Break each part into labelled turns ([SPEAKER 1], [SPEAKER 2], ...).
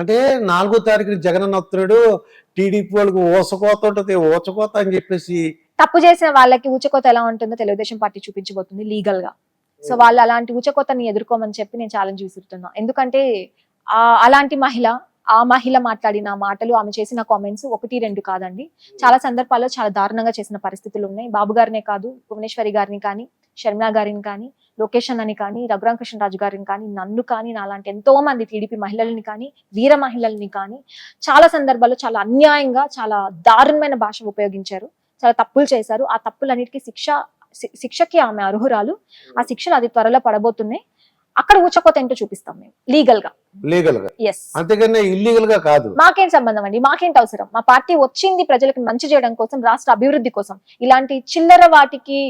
[SPEAKER 1] అంటే నాలుగో తారీఖున జగన్ వస్తున్నాడు టీడీపీ వాళ్ళకి ఊసకోత ఉంటది ఊచకోత అని చెప్పేసి
[SPEAKER 2] తప్పు చేసిన వాళ్ళకి ఊచకోత ఎలా ఉంటుందో తెలుగుదేశం పార్టీ చూపించబోతుంది లీగల్గా. సో వాళ్ళు అలాంటి ఊచకోతని ఎదుర్కోమని చెప్పి నేను ఛాలెంజ్ విసురుతున్నా. ఎందుకంటే ఆ అలాంటి మహిళ ఆ మహిళ మాట్లాడిన మాటలు ఆమె చేసిన కామెంట్స్ ఒకటి రెండు కాదండి. చాలా సందర్భాల్లో చాలా దారుణంగా చేసిన పరిస్థితులు ఉన్నాయి. బాబు గారినే కాదు భువనేశ్వరి గారిని కానీ షర్మిలా గారిని కానీ లోకేష్ అని కానీ రఘురామ కృష్ణరాజు గారిని కానీ నన్ను కానీ నాలాంటి ఎంతో మంది టీడీపీ మహిళల్ని కానీ వీర మహిళల్ని కానీ చాలా సందర్భాల్లో చాలా అన్యాయంగా చాలా దారుణమైన భాష ఉపయోగించారు. చాలా తప్పులు చేశారు. ఆ తప్పులన్నిటికీ శిక్ష శి- శిక్షకి ఆమె అర్హురాలు. ఆ శిక్షలు అది త్వరలో పడబోతున్నాయి. అక్కడ ఊచకోత ఏంటో చూపిస్తాం మేము.
[SPEAKER 1] లీగల్గా. లీగల్గా.
[SPEAKER 2] ఎస్
[SPEAKER 1] అంతేగాని ఇల్లీగల్గా కాదు.
[SPEAKER 2] మాకేం సంబంధం అండి? మాకేంటి అవసరం? మా పార్టీ వచ్చింది ప్రజలకు మంచి చేయడం కోసం రాష్ట్ర అభివృద్ధి కోసం. ఇలాంటి చిల్లర వాటికి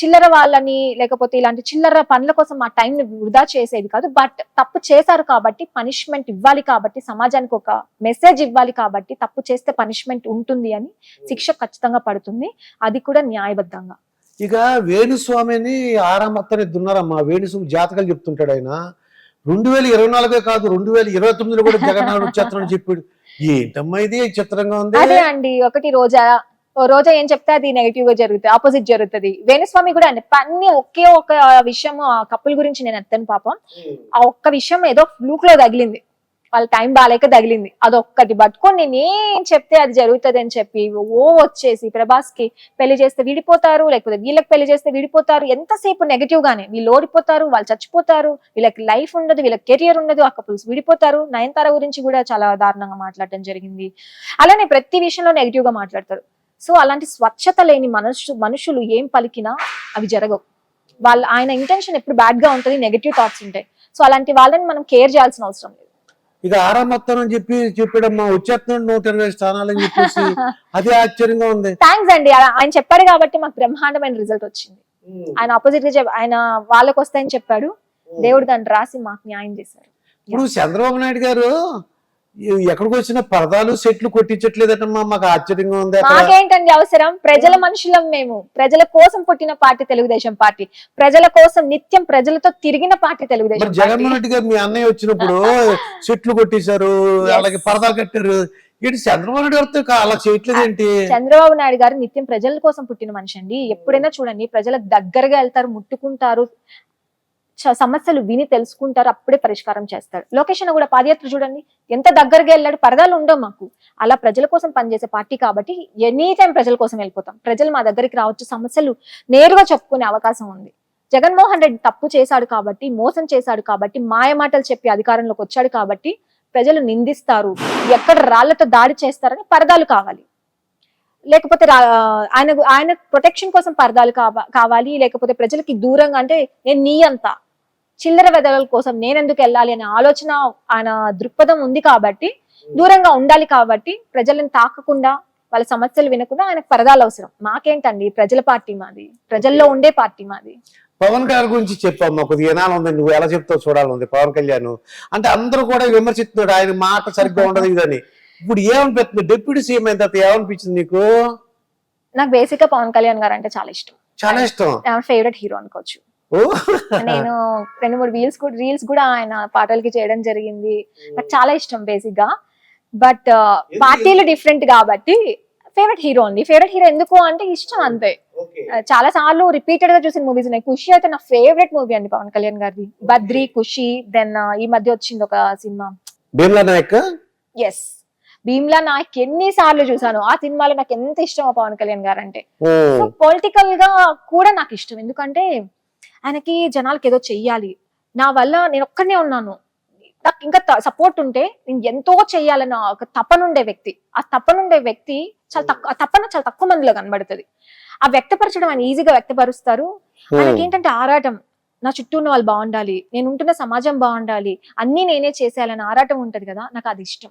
[SPEAKER 2] చిల్లర వాళ్ళని లేకపోతే ఇలాంటి చిల్లర పనుల కోసం మా టైం ని వృధా చేసేది కాదు. బట్ తప్పు చేశారు కాబట్టి పనిష్మెంట్ ఇవ్వాలి కాబట్టి సమాజానికి ఒక మెసేజ్ ఇవ్వాలి కాబట్టి తప్పు చేస్తే పనిష్మెంట్ ఉంటుంది అని శిక్ష ఖచ్చితంగా పడుతుంది. అది కూడా న్యాయబద్ధంగా.
[SPEAKER 1] ఇక వేణుస్వామిని ఆరామత్తని దున్నారమ్మా. వేణుస్వామి జాతకాలు చెప్తుంటాడు ఆయన. రెండు వేల ఇరవై నాలుగే కాదు రెండు వేల ఇరవై తొమ్మిదిలో కూడా జగన్ వచ్చేస్తానని చెప్పాడు. ఏంటమ్మా ఇది? చిత్రంగా ఉంది?
[SPEAKER 2] అదే అండి ఒకటి రోజా. రోజా ఏం చెప్తే అది నెగిటివ్గా జరుగుతుంది ఆపోజిట్ జరుగుతుంది. వేణుస్వామి కూడా అండి అన్ని ఒకే ఒక విషయం ఆ కప్పుల గురించి నేను ఎత్తాను పాపం. ఆ ఒక్క విషయం ఏదో ఫ్లూక్లో తగిలింది. వాళ్ళ టైం బాగాలేక తగిలింది. అదొక్కటి. పట్టుకొని నేను ఏం చెప్తే అది జరుగుతుంది అని చెప్పి ఓ వచ్చేసి ప్రభాస్కి పెళ్ళి చేస్తే విడిపోతారు లేకపోతే వీళ్ళకి పెళ్ళి చేస్తే విడిపోతారు. ఎంతసేపు నెగిటివ్ గానే వీళ్ళు ఓడిపోతారు వాళ్ళు చచ్చిపోతారు వీళ్ళకి లైఫ్ ఉండదు వీళ్ళకి కెరియర్ ఉండదు ఆ కపుల్స్ విడిపోతారు. నయనతార గురించి కూడా చాలా దారుణంగా మాట్లాడటం జరిగింది. అలానే ప్రతి విషయంలో నెగిటివ్గా మాట్లాడతారు. సో అలాంటి స్వచ్ఛత లేని మనుషు మనుషులు ఏం పలికినా అవి జరగవు. వాళ్ళ ఆయన ఇంటెన్షన్ ఎప్పుడు బ్యాడ్గా ఉంటుంది నెగిటివ్ థాట్స్ ఉంటాయి. సో అలాంటి వాళ్ళని మనం కేర్ చేయాల్సిన అవసరం లేదు.
[SPEAKER 1] ఇక ఆరామత్తం అని చెప్పి చెప్పాడమ్మా వచ్చేస్తున్నాడు నూట ఇరవై స్థానాలు అని చెప్పేసి అదే ఆశ్చర్యంగా ఉంది.
[SPEAKER 2] థ్యాంక్స్ అండి. ఆయన చెప్పాడు కాబట్టి మాకు బ్రహ్మాండమైన రిజల్ట్ వచ్చింది. ఆయన ఆపోజిట్గా ఆయన వాళ్ళకి వస్తాయని చెప్పాడు దేవుడు దాన్ని రాసి మాకు న్యాయం చేశారు.
[SPEAKER 1] ఇప్పుడు చంద్రబాబు నాయుడు గారు ఎక్కడికి వచ్చిన పరదాలు సెట్లు కొట్టించట్లేదటమ్మా. మాకు ఆశ్చర్యంగా ఉంది
[SPEAKER 2] మాకేంటండి అవసరం? ప్రజల మనుషులం మేము. ప్రజల కోసం పుట్టిన పార్టీ తెలుగుదేశం పార్టీ. ప్రజల కోసం నిత్యం ప్రజలతో తిరిగిన పార్టీ తెలుగుదేశం
[SPEAKER 1] జగన్మోహన్ రెడ్డి గారు మీ అన్నయ్య వచ్చినప్పుడు చెట్లు కొట్టేశారు అలాగే పరదాలు కట్టారు. ఏంటి చంద్రబాబు నాయుడు గారితో అలా చేయట్లేదు ఏంటి?
[SPEAKER 2] చంద్రబాబు నాయుడు గారు నిత్యం ప్రజల కోసం పుట్టిన మనిషి అండి. ఎప్పుడైనా చూడండి ప్రజలకు దగ్గరగా వెళ్తారు ముట్టుకుంటారు. సమస్యలు విని తెలుసుకుంటారు అప్పుడే పరిష్కారం చేస్తారు. లొకేషన్ కూడా పాదయాత్ర చూడండి. ఎంత దగ్గరగా వెళ్ళాడు పరదాలు ఉండవు మాకు. అలా ప్రజల కోసం పనిచేసే పార్టీ కాబట్టి ఎనీ టైం ప్రజల కోసం వెళ్ళిపోతాం. ప్రజలు మా దగ్గరికి రావచ్చు సమస్యలు నేరుగా చెప్పుకునే అవకాశం ఉంది. జగన్మోహన్ రెడ్డి తప్పు చేశాడు కాబట్టి మోసం చేశాడు కాబట్టి మాయ మాటలు చెప్పి అధికారంలోకి వచ్చాడు కాబట్టి ప్రజలు నిందిస్తారు. ఎక్కడ రాళ్ళతో దాడి చేస్తారని పరదాలు కావాలి. లేకపోతే రా- ఆయన ఆయన ప్రొటెక్షన్ కోసం పరదాలు కావాలి. లేకపోతే ప్రజలకి దూరంగా అంటే నేను నీ అంతా. చిల్లర వెదల కోసం నేనెందుకు వెళ్ళాలి అనే ఆలోచన ఆయన దృక్పథం ఉంది కాబట్టి దూరంగా ఉండాలి కాబట్టి ప్రజలను తాకకుండా వాళ్ళ సమస్యలు వినకుండా ఆయనకు పరదాలు అవసరం. మాకేంటండి? ప్రజల పార్టీ మాది. ప్రజల్లో ఉండే పార్టీ మాది.
[SPEAKER 1] పవన్ గారి గురించి చెప్పమ్మా కొద్దిగా ఏనాలు ఉంది. నువ్వు ఎలా చెప్తావు చూడాలంది పవన్ కళ్యాణ్. అంటే అందరూ కూడా విమర్శిస్తున్నాడు ఆయన మాట సరిగ్గా ఉండదు ఇదని. ఇప్పుడు ఏమనిపిస్తుంది? డిప్యూటీ సీఎం అయిన తర్వాత ఏమనిపించింది నీకు?
[SPEAKER 2] నాకు బేసిక్గా పవన్ కళ్యాణ్ గారు అంటే చాలా ఇష్టం.
[SPEAKER 1] చాలా ఇష్టం?
[SPEAKER 2] ఫేవరెట్ హీరో అనుకోవచ్చు. నేను రెండు మూడు రీల్స్ కూడా రీల్స్ కూడా ఆయన పాటలకి చేయడం జరిగింది. నాకు చాలా ఇష్టం బేసిక్గా బట్ పార్టీలు డిఫరెంట్ కాబట్టి ఫేవరెట్ హీరో అండి. ఫేవరెట్ హీరో ఎందుకు అంటే ఇష్టం అంతే. ఆ, చాలా సార్లు రిపీటెడ్గా చూసిన మూవీస్ ఉన్నాయి. ఖుషి అయితే నా ఫేవరెట్ మూవీ అండి పవన్ కళ్యాణ్ గారిది. బద్రి ఖుషి దెన్ ఈ మధ్య వచ్చింది ఒక సినిమా.
[SPEAKER 1] భీమ్లా నాయక్?
[SPEAKER 2] ఎస్ భీమ్లా నాయక్ ఎన్ని సార్లు చూసాను. ఆ సినిమాలో నాకు ఎంత ఇష్టం పవన్ కళ్యాణ్ గారు అంటే సో పొలిటికల్గా కూడా నాకు ఇష్టం. ఎందుకంటే ఆయనకి జనాలకి ఏదో చెయ్యాలి. నా వల్ల నేను ఒక్కనే ఉన్నాను. నాకు ఇంకా సపోర్ట్ ఉంటే నేను ఎంతో చెయ్యాలన్న ఒక తపనుండే వ్యక్తి. ఆ తపనుండే వ్యక్తి చాలా తక్కువ ఆ తపన చాలా తక్కువ మందిలో కనబడుతుంది. ఆ వ్యక్తపరచడం ఆయన ఈజీగా వ్యక్తపరుస్తారు. ఆయనకి ఏంటంటే ఆరాటం. నా చుట్టూ ఉన్న వాళ్ళు బాగుండాలి. నేను ఉంటున్న సమాజం బాగుండాలి. అన్ని నేనే చేసేయాలని ఆరాటం ఉంటది కదా నాకు అది ఇష్టం.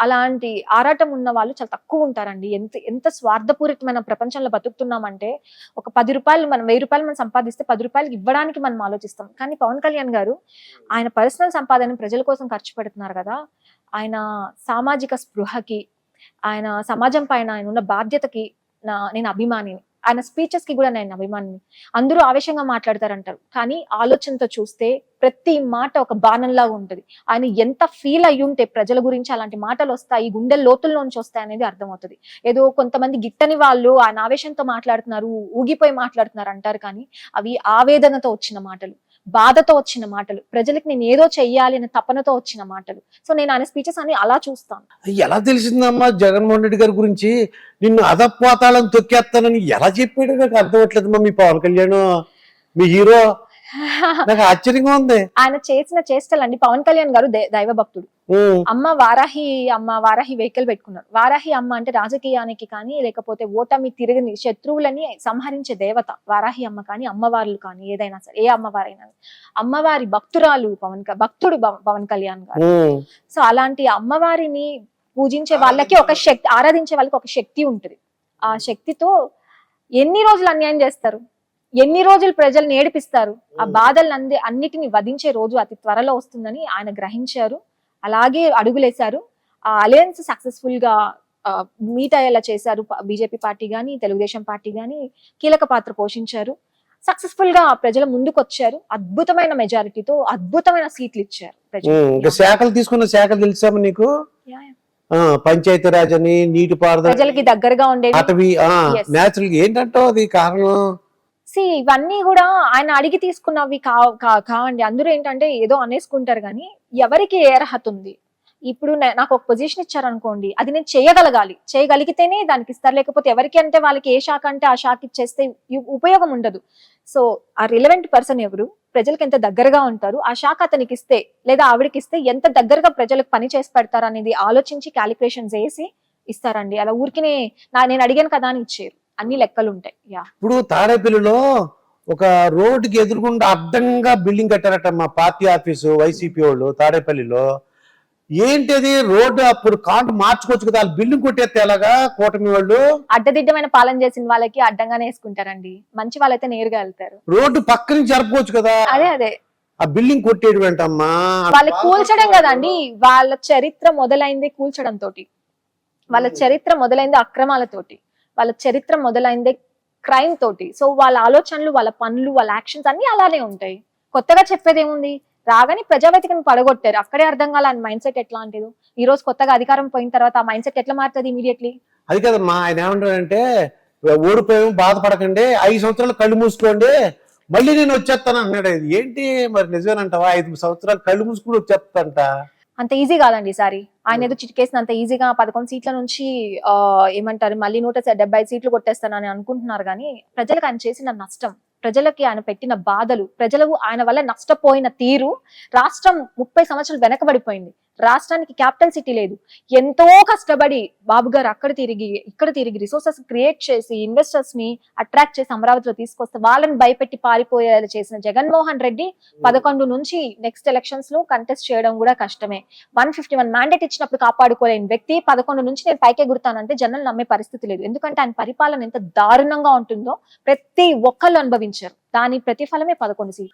[SPEAKER 2] అలాంటి ఆరాటం ఉన్న వాళ్ళు చాలా తక్కువ ఉంటారండి. ఎంత ఎంత స్వార్థపూరితమైన ప్రపంచంలో బతుకుతున్నామంటే ఒక పది రూపాయలు మనం వెయ్యి రూపాయలు మనం సంపాదిస్తే పది రూపాయలు ఇవ్వడానికి మనం ఆలోచిస్తాం. కానీ పవన్ కళ్యాణ్ గారు ఆయన పర్సనల్ సంపాదన ప్రజల కోసం ఖర్చు పెడుతున్నారు కదా. ఆయన సామాజిక స్పృహకి ఆయన సమాజం పైన ఆయన ఉన్న బాధ్యతకి నా నేను అభిమానిని. ఆయన స్పీచెస్కి కూడా నేను అభిమాని అందరూ ఆవేశంగా మాట్లాడతారంటారు. కానీ ఆలోచనతో చూస్తే ప్రతి మాట ఒక బాణంలా ఉంటుంది. ఆయన ఎంత ఫీల్ అయ్యి ఉంటే ప్రజల గురించి అలాంటి మాటలు వస్తాయి గుండె లోతుల్లోంచి వస్తాయి అనేది అర్థమవుతుంది. ఏదో కొంతమంది గిట్టని వాళ్ళు ఆయన ఆవేశంతో మాట్లాడుతున్నారు ఊగిపోయి మాట్లాడుతున్నారు అంటారు కానీ అవి ఆవేదనతో వచ్చిన మాటలు. బాధతో వచ్చిన మాటలు ప్రజలకు నేను ఏదో చెయ్యాలి అనే తపనతో వచ్చిన మాటలు. సో నేను ఆయన స్పీచెస్ అన్ని అలా చూస్తాను.
[SPEAKER 1] ఎలా తెలిసిందమ్మా జగన్మోహన్ రెడ్డి గారి గురించి? నిన్ను అదపోతాలని తొక్కేస్తానని ఎలా చెప్పాడు నాకు అర్థమవట్లేదమ్మా మీ పవన్ కళ్యాణ్ మీ హీరో. నాకు ఆశ్చర్యంగా ఉంది.
[SPEAKER 2] ఆయన చేసిన చేష్టలు అండి పవన్ కళ్యాణ్ గారు దైవ భక్తుడు అమ్మ వారాహి అమ్మ వారాహి వెహికల్ పెట్టుకున్నారు. వారాహి అమ్మ అంటే రాజకీయానికి కానీ లేకపోతే ఓటమి తిరిగి శత్రువులని సంహరించే దేవత వారాహి అమ్మ కానీ అమ్మవార్లు కానీ ఏదైనా సరే ఏ అమ్మవారైనా అమ్మవారి భక్తురాలు పవన్ భక్తుడు పవ- పవన్ కళ్యాణ్ గారు. సో అలాంటి అమ్మవారిని పూజించే వాళ్ళకి ఒక శక్తి ఆరాధించే వాళ్ళకి ఒక శక్తి ఉంటుంది. ఆ శక్తితో ఎన్ని రోజులు అన్యాయం చేస్తారు? ఎన్ని రోజులు ప్రజల్ని ఏడిపిస్తారు ఆ బాధలను అంది అన్నిటిని వధించే రోజు అతి త్వరలో వస్తుందని ఆయన గ్రహించారు. అలాగే అడుగులేశారు. ఆ అలయన్స్ సక్సెస్ఫుల్గా మీట్ అయ్యేలా చేశారు. బీజేపీ పార్టీ గాని తెలుగుదేశం పార్టీ గాని కీలక పాత్ర పోషించారు. సక్సెస్ఫుల్గా ప్రజల ముందుకు వచ్చారు అద్భుతమైన మెజారిటీతో అద్భుతమైన సీట్లు ఇచ్చారు
[SPEAKER 1] ఇంకా శాఖలు తీసుకున్న శాఖలు తెలుసామా నీకు? ఆ, పంచాయతీ రాజ్ అని నీటి పారుదల
[SPEAKER 2] ప్రజలకి దగ్గరగా ఉండేవి.
[SPEAKER 1] అటవీ. నేచురల్ ఏంటంటో అది కారణం?
[SPEAKER 2] సి ఇవన్నీ కూడా ఆయన అడిగి తీసుకున్నవి కా కా- కావండి. అందరూ ఏంటంటే ఏదో అనేసుకుంటారు కానీ ఎవరికి ఏ అర్హత ఉంది? ఇప్పుడు నాకు ఒక పొజిషన్ ఇచ్చారనుకోండి అది నేను చేయగలగాలి. చేయగలిగితేనే దానికి ఇస్తారు. లేకపోతే ఎవరికి అంటే వాళ్ళకి ఏ శాఖ అంటే ఆ శాఖ ఇచ్చేస్తే ఉపయోగం ఉండదు. సో ఆ రిలవెంట్ పర్సన్ ఎవరు? ప్రజలకు ఎంత దగ్గరగా ఉంటారు? ఆ శాఖ అతనికి ఇస్తే లేదా ఆవిడకి ఇస్తే ఎంత దగ్గరగా ప్రజలకు పని చేసి పెడతారు అనేది ఆలోచించి క్యాలిక్యులేషన్స్ వేసి ఇస్తారండి. అలా ఊరికినే నా నేను అడిగాను కదా అని ఇచ్చారు అన్ని లెక్కలు ఉంటాయి యా
[SPEAKER 1] ఇప్పుడు తాడేపల్లిలో ఒక రోడ్డుకి ఎదురుగుండా అడ్డంగా బిల్డింగ్ కట్టారట మా పార్టీ ఆఫీసు వైసీపీ వాళ్ళు తాడేపల్లిలో. ఏంటిది? రోడ్డు అప్పుడు కాంటు మార్చుకోవచ్చు కదా వాళ్ళు బిల్డింగ్ కొట్టేస్తే ఎలాగా కూటమి వాళ్ళు?
[SPEAKER 2] అడ్డదిడ్డమైన పాలన చేసిన వాళ్ళకి అడ్డంగానే వేసుకుంటారండి. మంచి వాళ్ళైతే నేరుగా వెళ్తారు.
[SPEAKER 1] రోడ్డు పక్కన జరపవచ్చు కదా?
[SPEAKER 2] అదే అదే.
[SPEAKER 1] ఆ బిల్డింగ్ కొట్టేయడం ఏంటమ్మా
[SPEAKER 2] వాళ్ళకి కూల్చడం కదండి. వాళ్ళ చరిత్ర మొదలైంది కూల్చడం తోటి వాళ్ళ చరిత్ర మొదలైంది అక్రమాలతోటి. వాళ్ళ చరిత్ర మొదలైంది క్రైమ్ తోటి. సో వాళ్ళ ఆలోచనలు వాళ్ళ పనులు వాళ్ళ యాక్షన్స్ అన్ని అలానే ఉంటాయి. కొత్తగా చెప్పేది ఏముంది రాగానే ప్రజావేదికను పడగొట్టారు. అక్కడే అర్థం కాల మైండ్ సెట్ ఎట్లాంటిదో. ఈ రోజు కొత్తగా అధికారం పోయిన తర్వాత ఆ మైండ్ సెట్ ఎట్లా మారుతుంది ఇమీడియట్లీ
[SPEAKER 1] అది కదమ్మా. ఆయన ఏమంటాడంటే ఓడిపోయాము బాధపడకండి ఐదు సంవత్సరాలు కళ్ళు మూసుకోండి మళ్ళీ నేను వచ్చేస్తాను అన్నాడు. ఇది ఏంటి? మరి నిజమేనంటావా? ఐదు సంవత్సరాలు కళ్ళు మూసుకుని వచ్చేస్తంట
[SPEAKER 2] అంత ఈజీ కాదండి ఈసారి ఆయన ఏదో చిటికేసిన అంత ఈజీగా పదకొండు సీట్ల నుంచి ఆ ఏమంటారు మళ్ళీ నూట డెబ్బై సీట్లు కొట్టేస్తానని అనుకుంటున్నారు కానీ ప్రజలకు ఆయన చేసిన నష్టం ప్రజలకి ఆయన పెట్టిన బాధలు ప్రజలు ఆయన వల్ల నష్టపోయిన తీరు రాష్ట్రం ముప్పై సంవత్సరాలు వెనకబడిపోయింది. రాష్ట్రానికి క్యాపిటల్ సిటీ లేదు. ఎంతో కష్టపడి బాబు గారు అక్కడ తిరిగి ఇక్కడ తిరిగి రిసోర్సెస్ క్రియేట్ చేసి ఇన్వెస్టర్స్ని అట్రాక్ట్ చేసి అమరావతిలో తీసుకొస్తే వాళ్ళని భయపెట్టి పారిపోయేలా చేసిన జగన్మోహన్ రెడ్డి పదకొండు నుంచి నెక్స్ట్ ఎలక్షన్స్లో కంటెస్ట్ చేయడం కూడా కష్టమే. వన్ ఫిఫ్టీ వన్ మ్యాండేట్ ఇచ్చినప్పుడు కాపాడుకోలేని వ్యక్తి పదకొండు నుంచి నేను పైకి ఎగురుతానంటే జనాలు నమ్మే పరిస్థితి లేదు. ఎందుకంటే ఆయన పరిపాలన ఎంత దారుణంగా ఉంటుందో ప్రతి ఒక్కళ్ళు అనుభవించారు. దాని ప్రతిఫలమే పదకొండు సీట్లు.